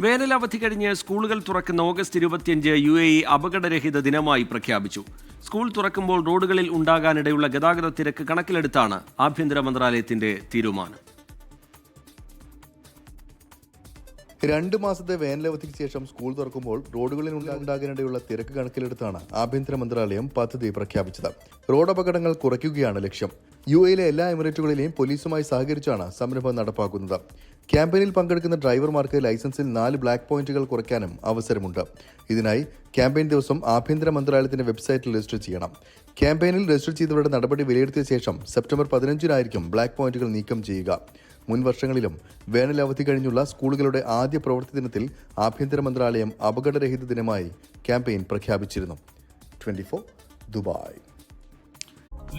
വേനലവധി കഴിഞ്ഞ് സ്കൂളുകൾ തുറക്കുന്ന ഓഗസ്റ്റ് ഇരുപത്തിയഞ്ച് യു എ ഇ അപകടരഹിത ദിനമായി പ്രഖ്യാപിച്ചു. സ്കൂൾ തുറക്കുമ്പോൾ റോഡുകളിൽ ഉണ്ടാകാനിടയുള്ള ഗതാഗത തിരക്ക് കണക്കിലെടുത്താണ് ആഭ്യന്തര മന്ത്രാലയത്തിന്റെ തീരുമാനം. രണ്ട് മാസത്തെ വേനലവധിക്ക് ശേഷം സ്കൂൾ തുറക്കുമ്പോൾ റോഡുകളിൽ ഉണ്ടാകാനിടയുള്ള തിരക്ക് കണക്കിലെടുത്താണ് ആഭ്യന്തര മന്ത്രാലയം പദ്ധതി പ്രഖ്യാപിച്ചത്. റോഡ് അപകടങ്ങൾ കുറയ്ക്കുകയാണ് ലക്ഷ്യം. യു എയിലെ എല്ലാ എമിറേറ്റുകളിലെയും പോലീസുമായി സഹകരിച്ചാണ് സംരംഭം നടപ്പാക്കുന്നത്. ക്യാമ്പയിനിൽ പങ്കെടുക്കുന്ന ഡ്രൈവർമാർക്ക് ലൈസൻസിൽ നാല് ബ്ലാക്ക് പോയിന്റുകൾ കുറയ്ക്കാനും അവസരമുണ്ട്. ഇതിനായി ക്യാമ്പയിൻ ദിവസം ആഭ്യന്തര മന്ത്രാലയത്തിന്റെ വെബ്സൈറ്റിൽ രജിസ്റ്റർ ചെയ്യണം. ക്യാമ്പയിനിൽ രജിസ്റ്റർ ചെയ്തവരുടെ നടപടി വിലയിരുത്തിയ ശേഷം സെപ്റ്റംബർ പതിനഞ്ചിനായിരിക്കും ബ്ലാക്ക് പോയിന്റുകൾ നീക്കം ചെയ്യുക. മുൻ വർഷങ്ങളിലും വേനൽ അവധി കഴിഞ്ഞുള്ള സ്കൂളുകളുടെ ആദ്യ പ്രവൃത്തി ദിനത്തിൽ ആഭ്യന്തര മന്ത്രാലയം അപകടരഹിത ദിനമായി ക്യാമ്പയിൻ പ്രഖ്യാപിച്ചിരുന്നു. Twenty Dubai.